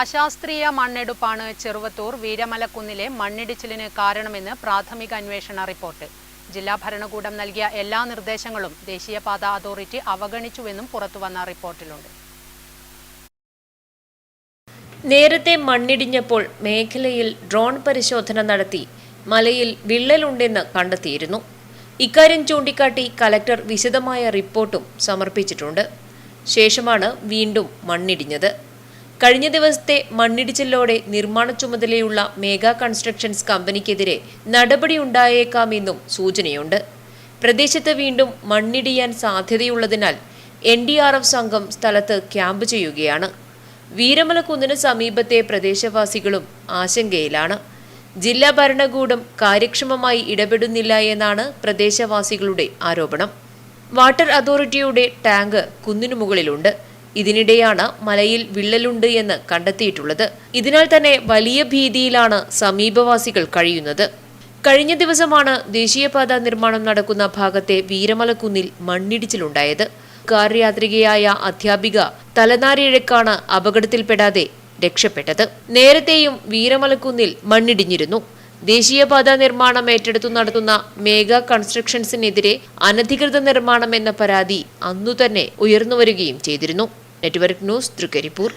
അശാസ്ത്രീയ മണ്ണെടുപ്പാണ് ചെറുവത്തൂർ വീരമലക്കുന്നിലെ മണ്ണിടിച്ചിലിന് കാരണമെന്ന് പ്രാഥമിക അന്വേഷണ റിപ്പോർട്ട്. ജില്ലാ ഭരണകൂടം നൽകിയ എല്ലാ നിർദ്ദേശങ്ങളും ദേശീയപാത അതോറിറ്റി അവഗണിച്ചുവെന്നും പുറത്തുവന്ന റിപ്പോർട്ടിലുണ്ട്. നേരത്തെ മണ്ണിടിഞ്ഞപ്പോൾ മേഖലയിൽ ഡ്രോൺ പരിശോധന നടത്തി മലയിൽ വിള്ളലുണ്ടെന്ന് കണ്ടെത്തിയിരുന്നു. ഇക്കാര്യം ചൂണ്ടിക്കാട്ടി കലക്ടർ വിശദമായ റിപ്പോർട്ടും സമർപ്പിച്ചിട്ടുണ്ട്. ശേഷമാണ് വീണ്ടും മണ്ണിടിഞ്ഞത്. കഴിഞ്ഞ ദിവസത്തെ മണ്ണിടിച്ചിലോടെ നിർമ്മാണ ചുമതലയുള്ള മേഗാ കൺസ്ട്രക്ഷൻസ് കമ്പനിക്കെതിരെ നടപടി ഉണ്ടായേക്കാമെന്നും സൂചനയുണ്ട്. പ്രദേശത്ത് വീണ്ടും മണ്ണിടിയാൻ സാധ്യതയുള്ളതിനാൽ എൻ ഡി ആർ എഫ് സംഘം സ്ഥലത്ത് ക്യാമ്പ് ചെയ്യുകയാണ്. വീരമലക്കുന്നിന് സമീപത്തെ പ്രദേശവാസികളും ആശങ്കയിലാണ്. ജില്ലാ ഭരണകൂടം കാര്യക്ഷമമായി ഇടപെടുന്നില്ല എന്നാണ് പ്രദേശവാസികളുടെ ആരോപണം. വാട്ടർ അതോറിറ്റിയുടെ ടാങ്ക് കുന്നിനു മുകളിലുണ്ട് ഇതിനിടെയാണ് മലയിൽ വിള്ളലുണ്ട് എന്ന് കണ്ടെത്തിയിട്ടുള്ളത്. ഇതിനാൽ തന്നെ വലിയ ഭീതിയിലാണ് സമീപവാസികൾ കഴിയുന്നത്. കഴിഞ്ഞ ദിവസമാണ് ദേശീയപാത നിർമ്മാണം നടക്കുന്ന ഭാഗത്തെ വീരമലക്കുന്നിൽ മണ്ണിടിച്ചിലുണ്ടായത്. കാർ യാത്രികയായ അധ്യാപിക തലനാരിഴക്കാണ് അപകടത്തിൽപ്പെടാതെ രക്ഷപ്പെട്ടത്. നേരത്തെയും വീരമലക്കുന്നിൽ മണ്ണിടിഞ്ഞിരുന്നു. ദേശീയപാത നിർമ്മാണം ഏറ്റെടുത്തു നടത്തുന്ന മേഗാ കൺസ്ട്രക്ഷൻസിനെതിരെ അനധികൃത നിർമ്മാണം എന്ന പരാതി അന്നുതന്നെ ഉയർന്നുവരികയും ചെയ്തിരുന്നു. Network news Trikaripur